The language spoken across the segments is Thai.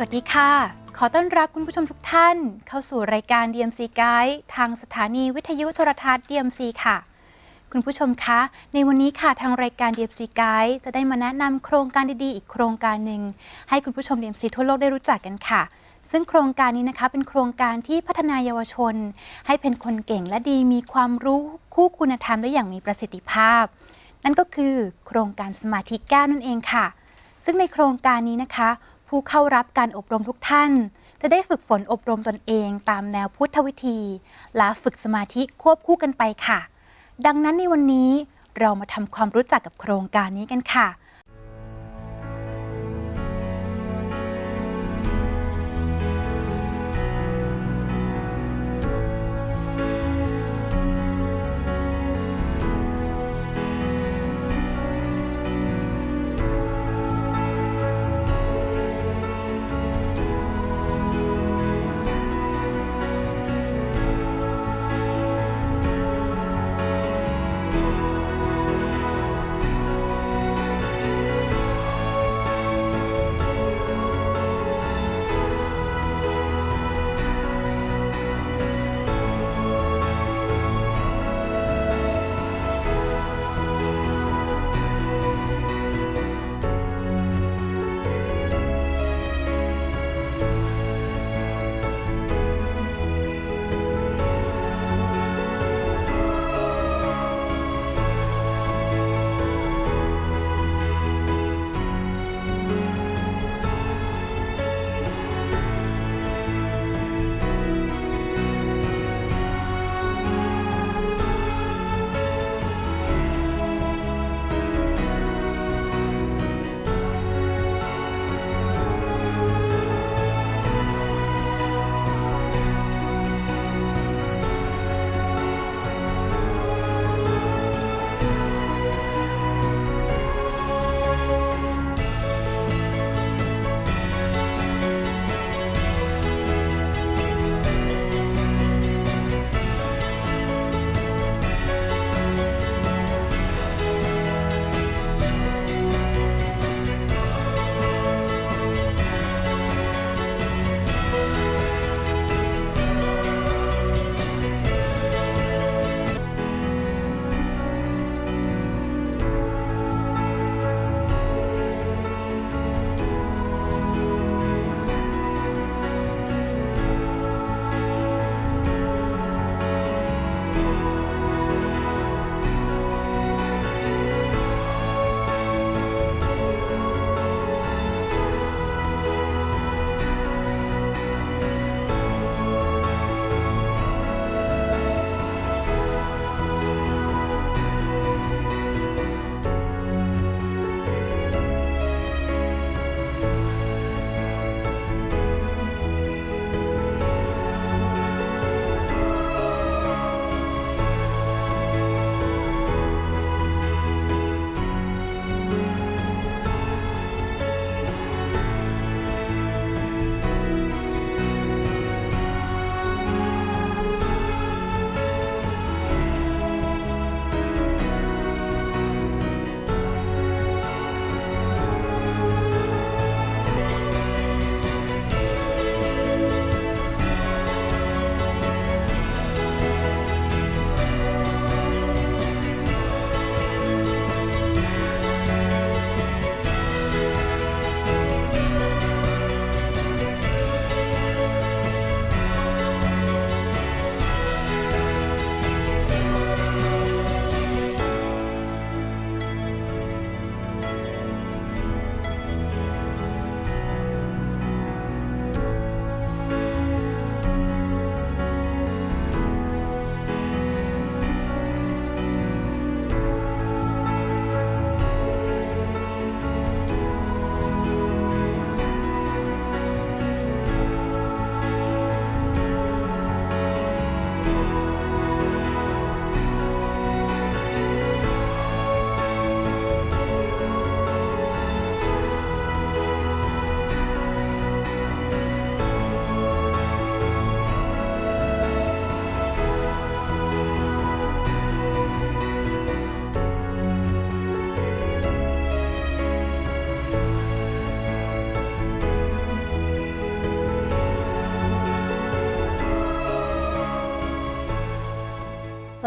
สวัสดีค่ะ ขอต้อนรับคุณผู้ชมทุกท่าน เข้าสู่รายการ DMC Guide ทางสถานีวิทยุโทรทัศน์ DMC ค่ะ คุณผู้ชมคะ ในวันนี้ค่ะทางรายการ DMC Guide จะได้มาแนะนำโครงการดีๆ อีกโครงการหนึ่ง ให้คุณผู้ชม DMC ทั่วโลกได้รู้จักกันค่ะ ซึ่งโครงการนี้นะคะเป็นโครงการที่พัฒนายเยาวชน ให้เป็นคนเก่งและดีมีความรู้คู่คุณธรรมได้อย่างมีประสิทธิภาพ นั่นก็คือโครงการสมาธิก้วนั่นเองค่ะ ซึ่งในโครงการนี้นะคะ ผู้เข้ารับการอบรมทุกท่าน จะได้ฝึกฝนอบรมตนเองตามแนวพุทธวิธี และฝึกสมาธิควบคู่กันไปค่ะ ดังนั้นในวันนี้เรามาทำความรู้จักกับโครงการนี้กันค่ะ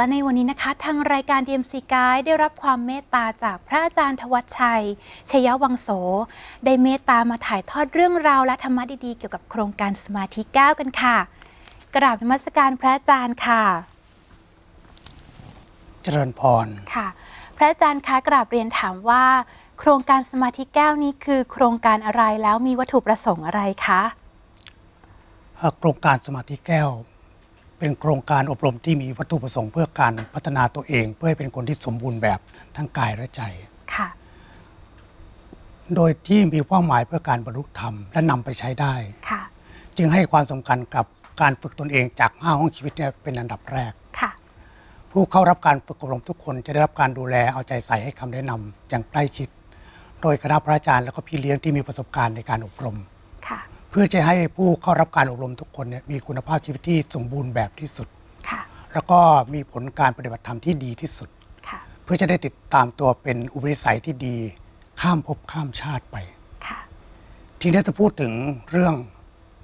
และในวันนี้นะคะ ทางรายการ DMC Guide ได้รับความเมตตาจากพระอาจารย์ทวัชชัย ชยวังโส ได้เมตตามาถ่ายทอดเรื่องราวและธรรมะดีๆ เกี่ยวกับโครงการสมาธิ9กันค่ะ กราบนมัสการพระอาจารย์ค่ะ เจริญพรค่ะ พระอาจารย์คะกราบเรียนถามว่า โครงการสมาธิ9นี้คือ โครงการอะไรแล้วมีวัตถุประสงค์อะไรคะโครงการสมาธิแก้ว เป็นโครงการอบรมที่มีวัตถุประสงค์เพื่อการพัฒนาตัวเอง เพื่อให้เป็นคนที่สมบูรณ์แบบทั้งกายและใจ ค่ะ โดยที่มีเป้าหมายเพื่อการบรรลุธรรมและนำไปใช้ได้ ค่ะ จึงให้ความสำคัญกับการฝึกตนเองจากห้าห้องชีวิตเนี่ยเป็นอันดับแรก ค่ะ ผู้เข้ารับการฝึกอบรมทุกคนจะได้รับการดูแลเอาใจใส่ให้คำแนะนำอย่างใกล้ชิด โดยคณะพระอาจารย์และก็พี่เลี้ยงที่มีประสบการณ์ในการอบรมค่ะ เพื่อจะให้ผู้เข้ารับการอบรมทุกคนเนี่ยมีคุณภาพชีวิตที่สมบูรณ์แบบที่สุดค่ะแล้วก็มีผลการปฏิบัติธรรมที่ดีที่สุดค่ะเพื่อจะได้ติดตามตัวเป็นอุปนิสัยที่ดี ข้ามภพข้ามชาติไปค่ะทีนี้จะพูดถึงเรื่อง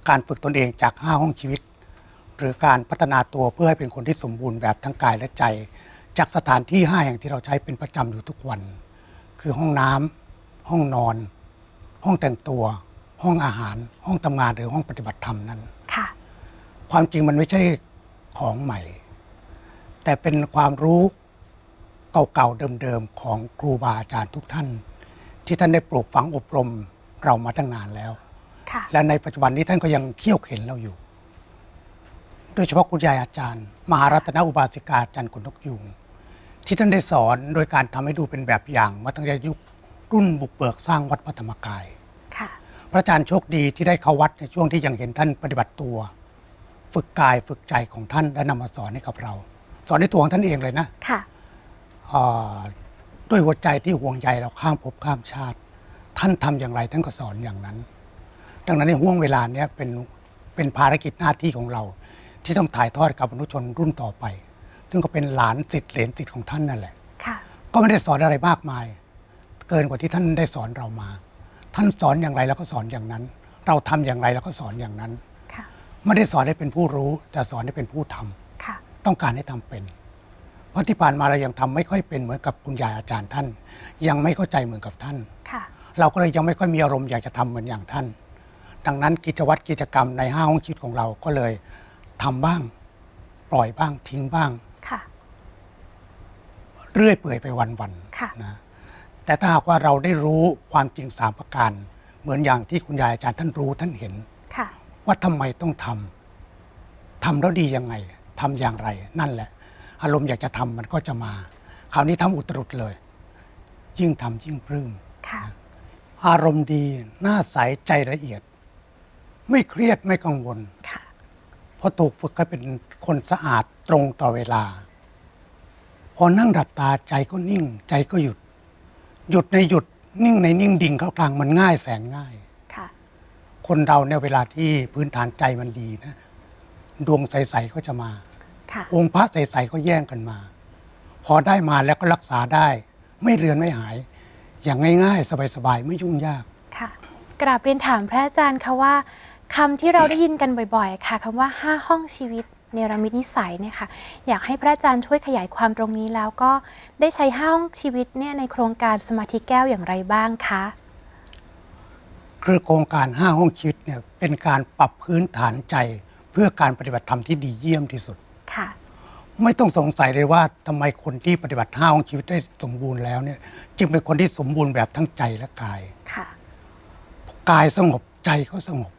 การฝึกตนเองจากห้าห้องชีวิต หรือการพัฒนาตัวเพื่อให้เป็นคนที่สมบูรณ์แบบทั้งกายและใจ จากสถานที่ห้าอย่างที่เราใช้เป็นประจำอยู่ทุกวัน คือห้องน้ำห้องนอน ห้องแต่งตัว ห้องอาหารห้องทำงานหรือห้องปฏิบัติธรรมนั้นค่ะ ความจริงมันไม่ใช่ของใหม่ แต่เป็นความรู้เก่าๆเดิมๆของครูบาอาจารย์ทุกท่าน ที่ท่านได้ปลูกฝังอบรมเรามาตั้งนานแล้วค่ะและในปัจจุบันนี้ท่านก็ยังเขี่ยวเข็นเราอยู่ โดยเฉพาะคุณยายอาจารย์ มหารัตนอุบาสิกาอาจารย์กุนกยุงที่ท่านได้สอนโดยการทำให้ดูเป็นแบบอย่างมาตั้งแต่ยุครุ่นบุกเบิกสร้างวัดพระธรรมกายค่ะ พระอาจารย์โชคดีที่ได้เข้าวัดในช่วงที่ยังเห็นท่านปฏิบัติตัว ฝึกกายฝึกใจของท่านและนำมาสอนให้กับเรา สอนในตัวของท่านเองเลยนะค่ะอ่าด้วยหัวใจที่ห่วงใยเราข้ามภพข้ามชาติ ท่านทำอย่างไรท่านก็สอนอย่างนั้น ดังนั้นในห่วงเวลาเนี้ยเป็นเป็นภารกิจหน้าที่ของเรา ที่ต้องถ่ายทอดกับอนุชนรุ่นต่อไป ซึ่งก็เป็นหลานสิทธิ์เหลนสิทธิ์ของท่านนั่นแหละค่ะก็ไม่ได้สอนอะไรมากมาย เกินกว่าที่ท่านได้สอนเรามา ท่านสอนอย่างไรเราก็สอนอย่างนั้น เราทำอย่างไรเราก็สอนอย่างนั้นค่ะไม่ได้สอนให้เป็นผู้รู้ แต่สอนให้เป็นผู้ทำค่ะต้องการให้ทำเป็น เพราะที่ผ่านมาเรายังทำไม่ค่อยเป็นเหมือนกับคุณยายอาจารย์ท่าน ยังไม่เข้าใจเหมือนกับท่านค่ะเราก็เลยยังไม่ค่อยมีอารมณ์อยากจะทำเหมือนอย่างท่าน ดังนั้นกิจวัตรกิจกรรมในห้าห้องชีวิตของเราก็เลยทำบ้าง ปล่อยบ้างทิ้งบ้างค่ะเรื่อยเปื่อยไปวันๆค่ะนะ แต่ถ้าหากว่าเราได้รู้ความจริงสามประการ เหมือนอย่างที่คุณยายอาจารย์ท่านรู้ท่านเห็นค่ะว่าทำไมต้องทำทำแล้วดียังไงทำอย่างไร นั่นแหละ อารมณ์อยากจะทำมันก็จะมา คราวนี้ทำอุตรุดเลย ยิ่งทำยิ่งปลื้มค่ะอารมณ์ดีหน้าใสใจละเอียด ไม่เครียดไม่กังวลค่ะเพราะถูกฝึกให้เป็นคนสะอาดตรงต่อเวลา พอนั่งดับตาใจก็นิ่ง ใจก็หยุด หยุดในหยุดนิ่งในนิ่งดิ่งเข้ากลางมันง่ายแสนง่าย ค่ะ คนเราเนี่ยเวลาที่พื้นฐานใจมันดีนะ ดวงใสๆก็จะมา ค่ะ องค์พระใสๆก็แย่งกันมา พอได้มาแล้วก็รักษาได้ ไม่เรือนไม่หาย อย่างง่ายๆ สบายๆ ไม่ยุ่งยาก ค่ะ กราบเรียนถามพระอาจารย์ค่ะว่าคำที่เราได้ยินกันบ่อย ๆ ค่ะคำว่าห้าห้องชีวิต เนรมิตนิสัยเนี่ยค่ะอยากให้พระอาจารย์ช่วยขยายความตรงนี้แล้วก็ได้ใช้ห้าห้องชีวิตเนี่ยในโครงการสมาธิแก้วอย่างไรบ้างคะคือโครงการห้าห้องชีวิตเนี่ยเป็นการปรับพื้นฐานใจ เพื่อการปฏิบัติธรรมที่ดีเยี่ยมที่สุดค่ะไม่ต้องสงสัยเลยว่าทำไมคนที่ปฏิบัติห้าห้องชีวิตได้สมบูรณ์แล้วเนี่ยจึงเป็นคนที่สมบูรณ์แบบทั้งใจและกายค่ะกายสงบใจก็สงบ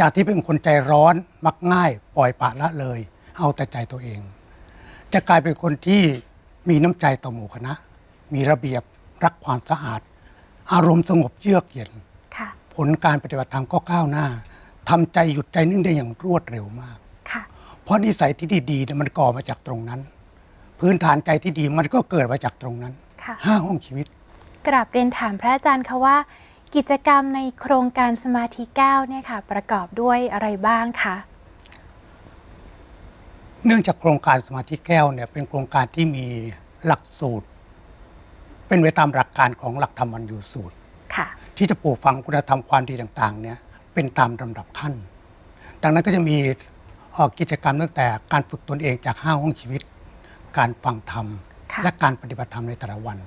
จากที่เป็นคนใจร้อนมักง่าย ปล่อยปละละเลย เอาแต่ใจตัวเอง จะกลายเป็นคนที่มีน้ำใจต่อหมู่คณะ มีระเบียบรักความสะอาด อารมณ์สงบเยือกเย็นค่ะผลการปฏิบัติธรรมก็ก้าวหน้าทำใจหยุดใจนิ่งได้อย่างรวดเร็วมากค่ะเพราะนิสัยที่ดีๆเนี่ยมันก่อมาจากตรงนั้น พื้นฐานใจที่ดีมันก็เกิดมาจากตรงนั้นค่ะห้าห้องชีวิตกราบเรียนถามพระอาจารย์ค่ะว่า กิจกรรมในโครงการสมาธิแก้วเนี่ยค่ะประกอบด้วยอะไรบ้างคะเนื่องจากโครงการสมาธิแก้วเนี่ยเป็นโครงการที่มีหลักสูตร เป็นไปตามหลักการของหลักธรรมวันยูสูตรค่ะที่จะปลูกฝังคุณธรรมความดีต่างๆเนี่ยเป็นตามลำดับขั้น ดังนั้นก็จะมีเอ่อกิจกรรมตั้งแต่การฝึกตนเองจากห้าห้องชีวิต การฟังธรรมค่ะและการปฏิบัติธรรมในแต่ละวัน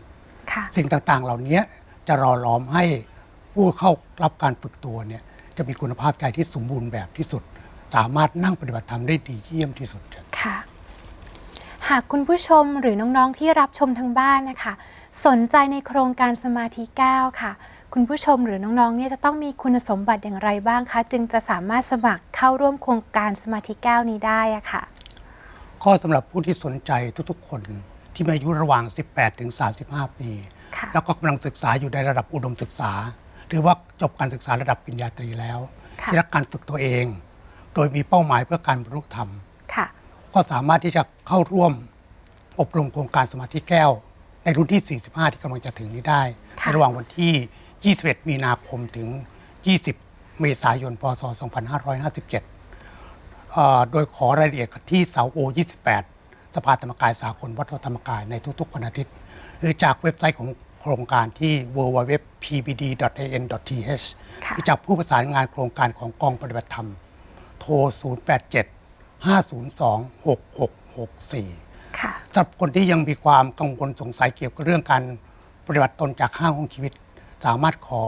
ค่ะสิ่งต่างๆ เหล่านี้จะรอล้อมให้ ผู้เข้ารับการฝึกตัวเนี่ยจะมีคุณภาพใจที่สมบูรณ์แบบที่สุด สามารถนั่งปฏิบัติธรรมได้ดีเยี่ยมที่สุดครับค่ะ หากคุณผู้ชมหรือน้องๆที่รับชมทางบ้านนะคะ สนใจในโครงการสมาธิ9ค่ะ คุณผู้ชมหรือน้องๆเนี่ยจะต้องมีคุณสมบัติอย่างไรบ้างคะ จึงจะสามารถสมัครเข้าร่วมโครงการสมาธิ9นี้ได้อะค่ะ ก็สำหรับผู้ที่สนใจทุกๆ คนที่มีอายุระหว่าง 18 ถึง 35 ปีค่ะแล้วก็กำลังศึกษาอยู่ในระดับอุดมศึกษา หรือว่าจบการศึกษาระดับปริญญาตรีแล้วค่ะที่รักการฝึกตัวเอง โดยมีเป้าหมายเพื่อการบรรลุธรรมค่ะก็สามารถที่จะเข้าร่วมอบรมโครงการสมาธิแก้ว ในรุ่นที่ 45 ที่กำลังจะถึงนี้ได้ค่ะในระหว่างวันที่ 21 มีนาคมถึง 20 เมษายน พศ 2557เอ่อโดยขอรายละเอียดที่เสาโอ 28 สภาธรรมกายสากลวัดพระธรรมกายในทุกๆวันอาทิตย์ หรือจากเว็บไซต์ของโครงการที่ www.pbd.an.th ค่ะหรือจากผู้ประสานงานโครงการของกองปฏิบัติธรรม โทร 087 502 6664ค่ะสำหรับคนที่ยังมีความกังวลสงสัยเกี่ยวกับเรื่องการปฏิบัติตนจากห้างห้องชีวิต สามารถขอ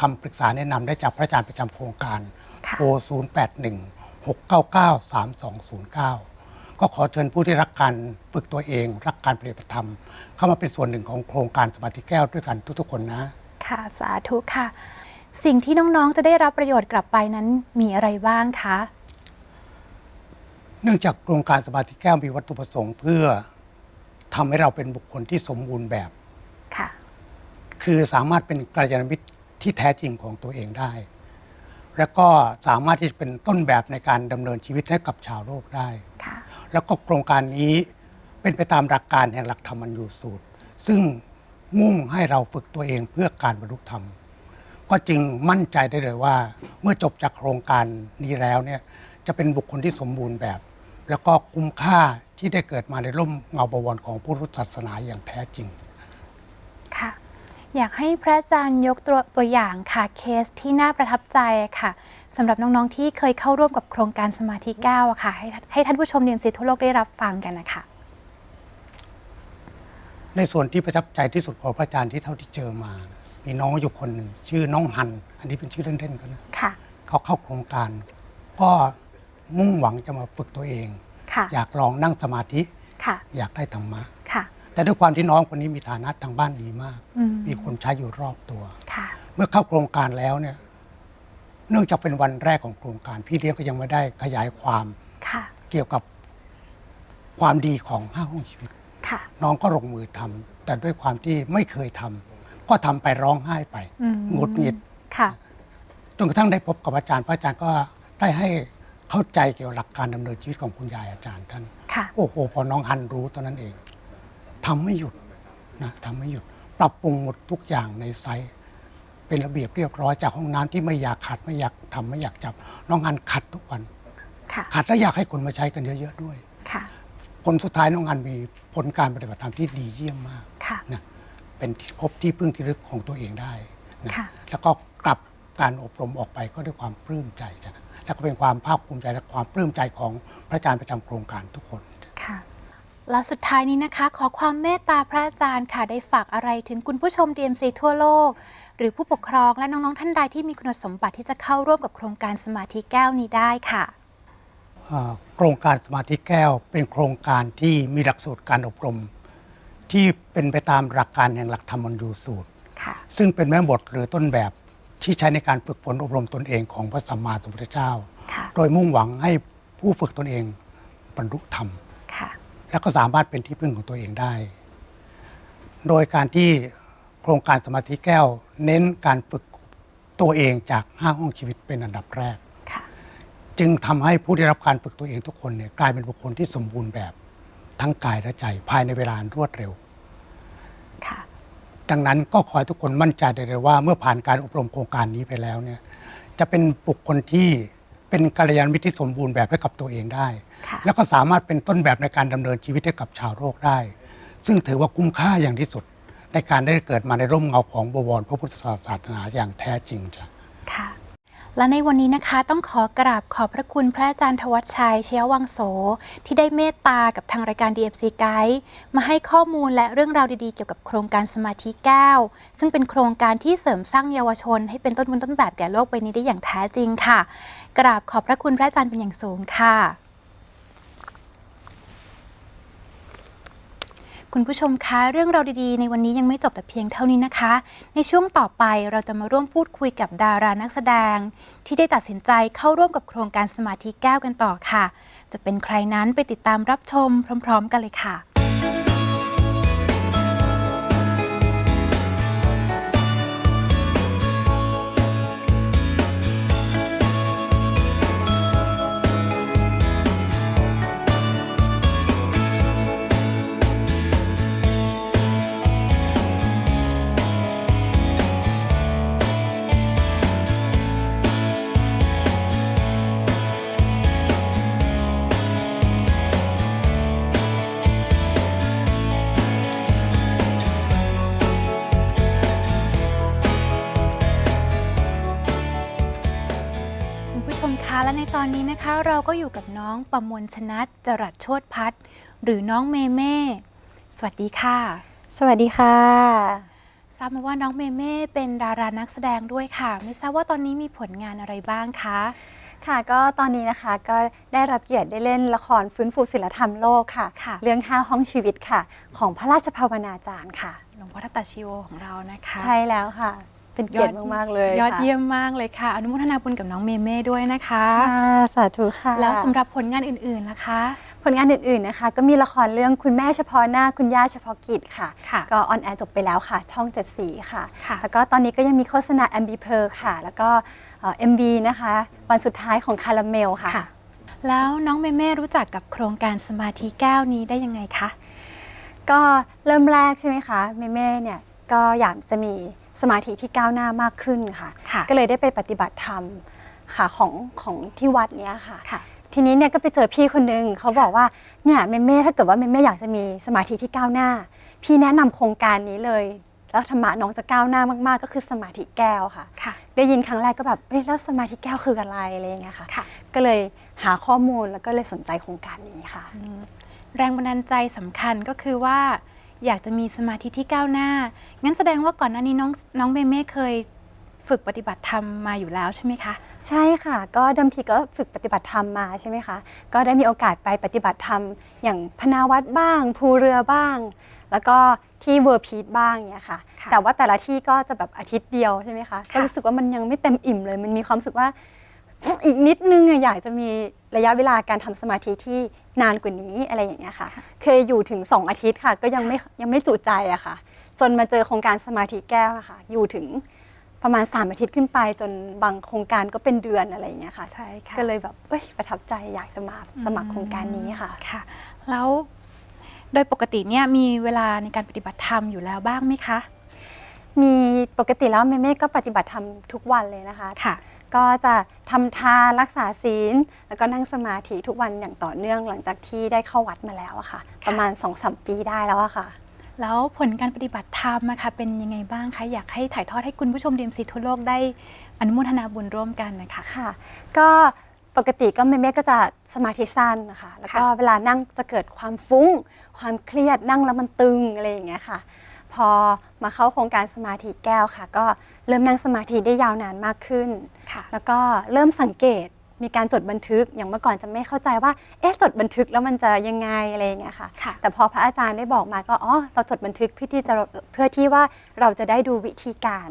คำปรึกษาแนะนำได้จากพระอาจารย์ประจำโครงการค่ะโทร 081 699 3209 ก็ขอเชิญผู้ที่รักการฝึกตัวเอง รักการปฏิบัติธรรม เข้ามาเป็นส่วนหนึ่งของโครงการสมาธิแก้วด้วยกันทุกๆคนนะ ค่ะสาธุค่ะ สิ่งที่น้องๆจะได้รับประโยชน์กลับไปนั้นมีอะไรบ้างคะเนื่องจากโครงการสมาธิแก้วมีวัตถุประสงค์เพื่อทำให้เราเป็นบุคคลที่สมบูรณ์แบบค่ะ คือสามารถเป็นกัลยาณมิตรที่แท้จริงของตัวเองได้ และก็สามารถที่จะเป็นต้นแบบในการดำเนินชีวิตให้กับชาวโลกได้ค่ะแล้วก็โครงการนี้เป็นไปตามหลักการแห่งหลักธรรมอันยูสูตร ซึ่งมุ่งให้เราฝึกตัวเองเพื่อการบรรลุธรรม ก็จึงมั่นใจได้เลยว่า เมื่อจบจากโครงการนี้แล้วเนี่ยจะเป็นบุคคลที่สมบูรณ์แบบ แล้วก็คุ้มค่าที่ได้เกิดมาในร่มเงาบวรของพุทธศาสนาอย่างแท้จริงค่ะ อยากให้พระอาจารย์ยกตัวตัวอย่างค่ะเคสที่น่าประทับใจค่ะสำหรับน้องๆที่เคยเข้าร่วมกับโครงการสมาธิ9อะค่ะ ให้ให้ท่านผู้ชมเดียมซีทั่วโลกได้รับฟังกันนะคะในส่วนที่ประทับใจที่สุดของพระอาจารย์ที่เท่าที่เจอมานะมีน้องอยู่คนหนึ่งชื่อน้องฮัน อันนี้เป็นชื่อเล่นๆกันนะค่ะเขาเข้าโครงการ ก็มุ่งหวังจะมาฝึกตัวเองค่ะอยากลองนั่งสมาธิค่ะอยากได้ธรรมะค่ะ แต่ด้วยความที่น้องคนนี้มีฐานะทางบ้านดีมากอืมมีคนใช้อยู่รอบตัวค่ะเมื่อเข้าโครงการแล้วเนี่ย เนื่องจากเป็นวันแรกของโครงการ พี่เลี้ยงก็ยังไม่ได้ขยายความค่ะเกี่ยวกับความดีของห้าห้องชีวิตค่ะน้องก็ลงมือทำแต่ด้วยความที่ไม่เคยทำก็ทำไปร้องไห้ไปอืมหงุดหงิดค่ะจนกระทั่งได้พบกับอาจารย์พระอาจารย์ก็ได้ให้เข้าใจเกี่ยวกับหลักการดำเนินชีวิตของคุณยายอาจารย์ท่านค่ะโอ้โหพอน้องฮันรู้ตอนนั้นเอง ทำไม่หยุดนะทำไม่หยุด ปรับปรุงหมดทุกอย่างในไซต์เป็นระเบียบเรียบร้อยจากห้องน้ำที่ไม่อยากขัดไม่อยากทำไม่อยากจับ น้องฮันขัดทุกวันค่ะขัดแล้วอยากให้คนมาใช้กันเยอะๆด้วยค่ะผลสุดท้ายน้องฮันมีผลการปฏิบัติธรรมที่ดีเยี่ยมมากค่ะนะเป็นที่พบที่พึ่งที่ลึกของตัวเองได้นะค่ะแล้วก็กลับการอบรมออกไปก็ด้วยความปลื้มใจจ้ะแล้วก็เป็นความภาคภูมิใจและความปลื้มใจของพระอาจารย์ประจำโครงการทุกคนค่ะ และสุดท้ายนี้นะคะ ขอความเมตตาพระอาจารย์ค่ะได้ฝากอะไรถึงคุณผู้ชม DMC ทั่วโลก หรือผู้ปกครองและน้อง ๆ ท่านใดที่มีคุณสมบัติที่จะเข้าร่วมกับโครงการสมาธิแก้วนี้ได้ค่ะอ่าโครงการสมาธิแก้วเป็นโครงการที่มีหลักสูตรการอบรม ที่เป็นไปตามหลักการแห่งหลักธรรมอันยูสูตรค่ะซึ่งเป็นแม่บทหรือต้นแบบที่ใช้ในการฝึกฝนอบรมตนเองของพระสัมมาสัมพุทธเจ้าค่ะโดยมุ่งหวังให้ผู้ฝึกตนเองบรรลุธรรมค่ะ แล้วก็สามารถเป็นที่พึ่งของตัวเองได้ โดยการที่โครงการสมาธิแก้ว เน้นการฝึกตัวเองจากห้าห้องชีวิตเป็นอันดับแรกค่ะจึงทำให้ผู้ได้รับการฝึกตัวเองทุกคนเนี่ยกลายเป็นบุคคลที่สมบูรณ์แบบทั้งกายและใจภายในเวลาอันรวดเร็วค่ะดังนั้นก็ขอให้ทุกคนมั่นใจได้เลยว่า เมื่อผ่านการอบรมโครงการนี้ไปแล้วเนี่ยจะเป็นบุคคลที่ เป็นกัลยาณมิตรที่สมบูรณ์แบบให้กับตัวเองได้ค่ะแล้วก็สามารถเป็นต้นแบบในการดำเนินชีวิตให้กับชาวโลกได้ ซึ่งถือว่าคุ้มค่าอย่างที่สุด ในการได้เกิดมาในร่มเงาของบวรพระพุทธศาสนาอย่างแท้จริงจ้ะค่ะ และในวันนี้นะคะต้องขอกราบขอบพระคุณพระอาจารย์ทวัชชัยเชียวังโส ที่ได้เมตตากับทางรายการ DFC Guide มาให้ข้อมูลและเรื่องราวดีๆ เกี่ยวกับโครงการสมาธิแก้ว ซึ่งเป็นโครงการที่เสริมสร้างเยาวชน ให้เป็นต้นบุญต้นแบบแก่โลกใบนี้ได้อย่างแท้จริงค่ะ กราบขอบพระคุณพระอาจารย์เป็นอย่างสูงค่ะ คุณผู้ชมคะเรื่องเราดีๆ ในวันนี้ยังไม่จบแต่เพียงเท่านี้นะคะ ในช่วงต่อไปเราจะมาร่วมพูดคุยกับดารานักแสดง ที่ได้ตัดสินใจเข้าร่วมกับโครงการสมาธิแก้วกันต่อค่ะ จะเป็นใครนั้นไปติดตามรับชมพร้อม ๆ กันเลยค่ะ อนนี้นะคะเราก็อยู่กับน้องประมวลชนัดจรัสโชตพัฒน์หรือน้องเมเม่ สวัสดีค่ะ สวัสดีค่ะ ทราบมาว่าน้องเมเม่เป็นดารานักแสดงด้วยค่ะ ไม่ทราบว่าตอนนี้มีผลงานอะไรบ้างคะค่ะก็ตอนนี้นะคะก็ได้รับเกียรติได้เล่นละครฟื้นฟูศิลธรรมโลกค่ะค่ะเรื่อง5ห้องชีวิตค่ะ ของพระราชภาวนาจารย์ค่ะหลวงพ่อทัตตาชิโอของเรานะคะ ใช่แล้วค่ะ เป็นเกียรติมากๆเลยยอดค่ะเยี่ยมมากเลยค่ะ อนุโมทนาบุญกับน้องเมเม่ด้วยนะคะค่ะสาธุค่ะ แล้วสำหรับผลงานอื่นๆล่ะคะ ผลงานอื่นๆนะคะ ก็มีละครเรื่องคุณแม่เฉพาะหน้าคุณย่าเฉพาะกิจค่ะค่ะก็ออนแอร์จบไปแล้วค่ะ ช่องเจ็ดสีค่ะค่ะ แล้วก็ตอนนี้ก็ยังมีโฆษณาแอมบีเพอร์ค่ะ แล้วก็เอ็มบีนะคะ วันสุดท้ายของคาราเมลค่ะค่ะ แล้วน้องเมเม่รู้จักกับโครงการสมาธิแก้วนี้ได้ยังไงคะก็เริ่มแรกใช่ไหมคะเมเม่เนี่ยก็อยากจะมี สมาธิที่ก้าวหน้ามากขึ้นค่ะค่ะ ก็เลยได้ไปปฏิบัติธรรมค่ะของของที่วัดเนี้ยค่ะค่ะ ทีนี้เนี่ยก็ไปเจอพี่คนนึงเขาบอกว่าเนี่ยเมเม่ถ้าเกิดว่าเมเม่อยากจะมีสมาธิที่ก้าวหน้า พี่แนะนำโครงการนี้เลย แล้วธรรมะน้องจะก้าวหน้ามากๆ ก็คือสมาธิแก้วค่ะค่ะ ได้ยินครั้งแรกก็แบบเอ้ยแล้วสมาธิแก้วคืออะไรอะไรอย่างเงี้ยค่ะค่ะก็เลยหาข้อมูลแล้วก็เลยสนใจโครงการนี้ค่ะ แรงบันดาลใจสำคัญก็คือว่า อยากจะมีสมาธิที่ก้าวหน้า งั้นแสดงว่าก่อนหน้านี้น้องน้องเมเม่เคยฝึกปฏิบัติธรรมมาอยู่แล้วใช่ไหมคะ ใช่ค่ะ ก็เดิมทีก็ฝึกปฏิบัติธรรมมาใช่ไหมคะ ก็ได้มีโอกาสไปปฏิบัติธรรม อย่างพนาวัดบ้าง ภูเรือบ้าง แล้วก็ที่เวอร์พีทบ้างเนี่ยค่ะค่ะแต่ว่าแต่ละที่ก็จะแบบอาทิตย์เดียวใช่ไหมคะค่ะก็รู้สึกว่ามันยังไม่เต็มอิ่มเลย มันมีความรู้สึกว่าอีกนิดนึงอะอยากจะมี ระยะเวลาการทำสมาธิที่นานกว่านี้อะไรอย่างเงี้ยค่ะ เคยอยู่ถึง 2 อาทิตย์ค่ะ ก็ยังไม่ยังไม่จุใจอะค่ะ จนมาเจอโครงการสมาธิแก้วอะค่ะ อยู่ถึงประมาณ 3 อาทิตย์ขึ้นไป จนบางโครงการก็เป็นเดือนอะไรอย่างเงี้ยค่ะใช่ค่ะก็เลยแบบเอ้ยประทับใจอยากจะมาสมัครโครงการนี้ค่ะค่ะ แล้วโดยปกติเนี่ยมีเวลาในการปฏิบัติธรรมอยู่แล้วบ้างไหมคะ มีปกติแล้วเมเม่ก็ปฏิบัติธรรมทุกวันเลยนะคะค่ะ ก็จะทำทานรักษาศีล แล้วก็นั่งสมาธิทุกวันอย่างต่อเนื่องหลังจากที่ได้เข้าวัดมาแล้วอะค่ะ ประมาณ2อสปีได้แล้วอะค่ะ แล้วผลการปฏิบัติธรรมอะค่ะเป็นยังไงบ้างคะอยากให้ถ่ายทอดให้คุณผู้ชมเดียมซีทั่วโลกได้อนุโมทนาบุญร่วมกันนะคะค่ะ ก็ปกติก็เมเม่ก็จะสมาธิสั้นนะคะ แล้วก็ค่ะเวลานั่งจะเกิดความฟุ้ง ความเครียดนั่งแล้วมันตึงอะไรอย่างเงี้ยค่ะ พอมาเข้าโครงการสมาธิแก้วค่ะ ก็เริ่มนั่งสมาธิได้ยาวนานมากขึ้นค่ะแล้วก็เริ่มสังเกตมีการจดบันทึกอย่างเมื่อก่อนจะไม่เข้าใจว่าเอ๊ะจดบันทึกแล้วมันจะยังไงอะไรอย่างเงี้ยค่ะค่ะ แต่พอพระอาจารย์ได้บอกมาก็อ๋อเราจดบันทึกเพื่อที่จะเพื่อที่ว่าเราจะได้ดูวิธีการ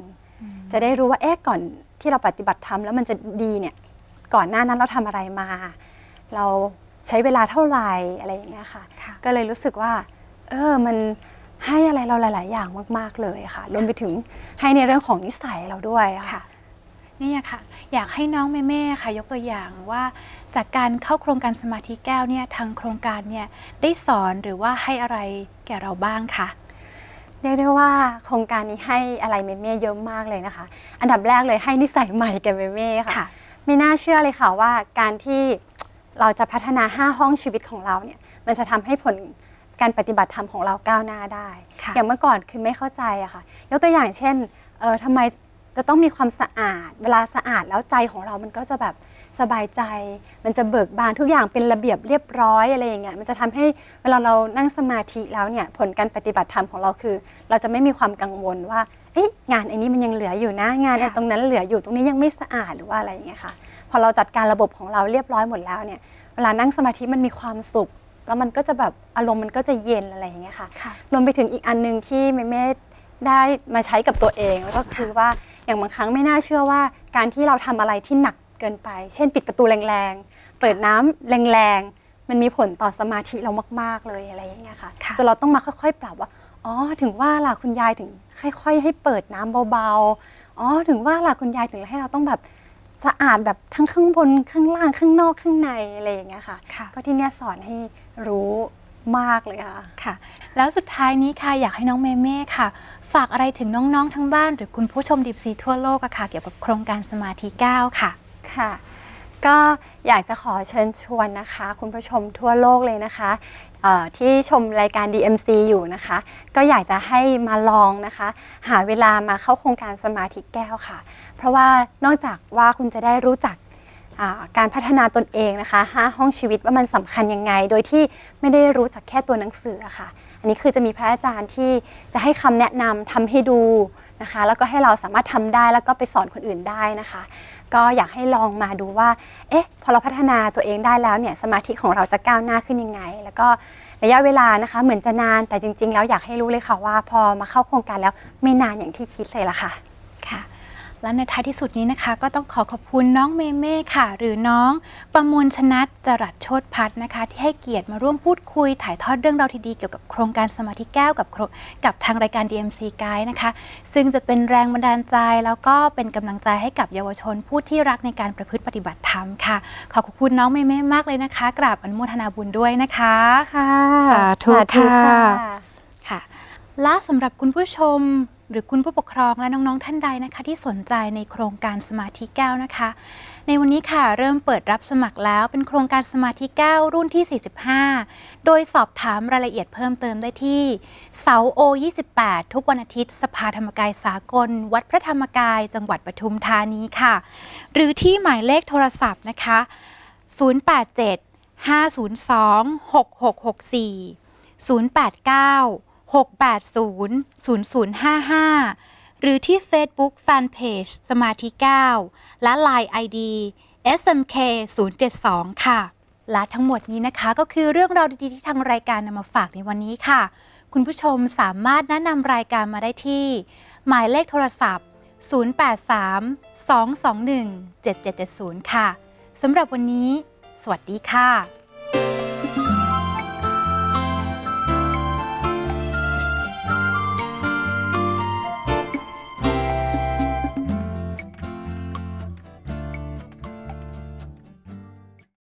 จะได้รู้ว่าเอ๊ะก่อนที่เราปฏิบัติธรรมแล้วมันจะดีเนี่ยก่อนหน้านั้นเราทำอะไรมา เราใช้เวลาเท่าไหร่อะไรอย่างเงี้ยค่ะค่ะก็เลยรู้สึกว่า เออมัน ให้อะไรเราหลาย ๆ อย่างมาก ๆ เลยค่ะ รวมไปถึงให้ในเรื่องของนิสัยเราด้วยอะค่ะ นี่ค่ะ อยากให้น้องเมเม่ค่ะ ยกตัวอย่างว่า จากการเข้าโครงการสมาธิแก้วเนี่ยทางโครงการเนี่ยได้สอนหรือว่าให้อะไรแก่เราบ้างคะเรียกได้ว่าโครงการนี้ให้อะไรเมเม่เยอะมากเลยนะคะ อันดับแรกเลยให้นิสัยใหม่แก่เมเม่ค่ะค่ะไม่น่าเชื่อเลยค่ะว่าการที่เราจะพัฒนา 5 ห้องชีวิตของเราเนี่ยมันจะทำให้ผล การปฏิบัติธรรมของเราก้าวหน้าได้ค่ะอย่างเมื่อก่อนคือไม่เข้าใจอะค่ะ ยกตัวอย่างเช่นเออทำไมจะต้องมีความสะอาด เวลาสะอาดแล้วใจของเรามันก็จะแบบสบายใจ มันจะเบิกบานทุกอย่างเป็นระเบียบเรียบร้อยอะไรอย่างเงี้ย มันจะทำให้เวลาเรานั่งสมาธิแล้วเนี่ยผลการปฏิบัติธรรมของเราคือ เราจะไม่มีความกังวลว่าเอ๊ะงานอันนี้มันยังเหลืออยู่นะ งานอันค่ะตรงนั้นเหลืออยู่ตรงนี้ยังไม่สะอาดหรือว่าอะไรอย่างเงี้ยค่ะ พอเราจัดการระบบของเราเรียบร้อยหมดแล้วเนี่ย เวลานั่งสมาธิมันมีความสุข แล้วมันก็จะแบบอารมณ์มันก็จะเย็นอะไรอย่างเงี้ยค่ะค่ะ รวมไปถึงอีกอันหนึงที่เมเม่ได้มาใช้กับตัวเอง แล้วก็คือว่าอย่างบางครั้งไม่น่าเชื่อว่าการที่เราทำอะไรที่หนักเกินไป เช่น ปิดประตูแรงๆ เปิดน้ำแรงๆ มันมีผลต่อสมาธิเรามากๆเลยอะไรอย่างเงี้ยค่ะค่ะ จนเราต้องมาค่อยๆ ปรับว่าอ๋อถึงว่าล่ะคุณยายถึงค่อยๆ ให้เปิดน้ำเบาๆอ๋อถึงว่าล่ะคุณยายถึงให้เราต้องแบบสะอาดแบบทั้งข้างบนข้างล่างข้างนอกข้างในอะไรอย่างเงี้ยค่ะ ค่ะ ก็ที่เนี่ยสอนให้ รู้มากเลยค่ะค่ะ แล้วสุดท้ายนี้ค่ะอยากให้น้องเมเม่ค่ะ ฝากอะไรถึงน้องๆทั้งบ้าน หรือคุณผู้ชมดิบซีทั่วโลกอะค่ะเกี่ยวกับโครงการสมาธิ9ค่ะค่ะ ก็อยากจะขอเชิญชวนนะคะ คุณผู้ชมทั่วโลกเลยนะคะเอ่อที่ชมรายการ DMC อยู่นะคะ ก็อยากจะให้มาลองนะคะ หาเวลามาเข้าโครงการสมาธิแก้วค่ะ เพราะว่านอกจากว่าคุณจะได้รู้จักอ่า การพัฒนาตนเองนะคะห้าห้องชีวิตว่ามันสำคัญยังไง โดยที่ไม่ได้รู้จักแค่ตัวหนังสือะค่ะ อันนี้คือจะมีพระอาจารย์ที่จะให้คำแนะนำทำให้ดูนะคะ แล้วก็ให้เราสามารถทำได้แล้วก็ไปสอนคนอื่นได้นะคะ ก็อยากให้ลองมาดูว่า เอ๊ะ พอเราพัฒนาตัวเองได้แล้วเนี่ย สมาธิของเราจะก้าวหน้าขึ้นยังไง แล้วก็ระยะเวลานะคะเหมือนจะนานแต่จริง ๆ แล้วอยากให้รู้เลยค่ะว่า พอมาเข้าโครงการแล้วไม่นานอย่างที่คิดเลยล่ะค่ะค่ะ และในท้ายที่สุดนี้นะคะ ก็ต้องขอขอบคุณน้องเมเม่ค่ะ หรือน้องประมวลชนัดจรัสโชตพัฒน์นะคะ ที่ให้เกียรติมาร่วมพูดคุย ถ่ายทอดเรื่องราวที่ดีเกี่ยวกับโครงการสมาธิแก้วกับโครงกับทางรายการ DMC Guide นะคะ ซึ่งจะเป็นแรงบันดาลใจ แล้วก็เป็นกำลังใจให้กับเยาวชนผู้ที่รักในการประพฤติปฏิบัติธรรมค่ะขอบคุณน้องเมเม่มากเลยนะคะกราบอนุโมทนาบุญด้วยนะคะค่ะสาธุค่ะค่ะค่ะและสำหรับคุณผู้ชม หรือคุณผู้ปกครองและน้องๆท่านใดนะคะ ที่สนใจในโครงการสมาธิแก้วนะคะ ในวันนี้ค่ะเริ่มเปิดรับสมัครแล้วเป็นโครงการสมาธิแก้วรุ่นที่ 45 โดยสอบถามรายละเอียดเพิ่มเติมได้ที่เสาโอ 28 ทุกวันอาทิตย์ สภาธรรมกายสากล วัดพระธรรมกาย จังหวัดปทุมธานีค่ะ หรือที่หมายเลขโทรศัพท์นะคะ 087 502 6664 089 680 0055 หรือที่ Facebook Fanpage สมาธิ 9 และ Line ID SMK 072ค่ะ และทั้งหมดนี้นะคะก็คือเรื่องราวดี ๆ ที่ทางรายการนำมาฝากในวันนี้ค่ะ คุณผู้ชมสามารถแนะนำรายการมาได้ที่ หมายเลขโทรศัพท์ 083 221 7770 ค่ะ สำหรับวันนี้ สวัสดีค่ะ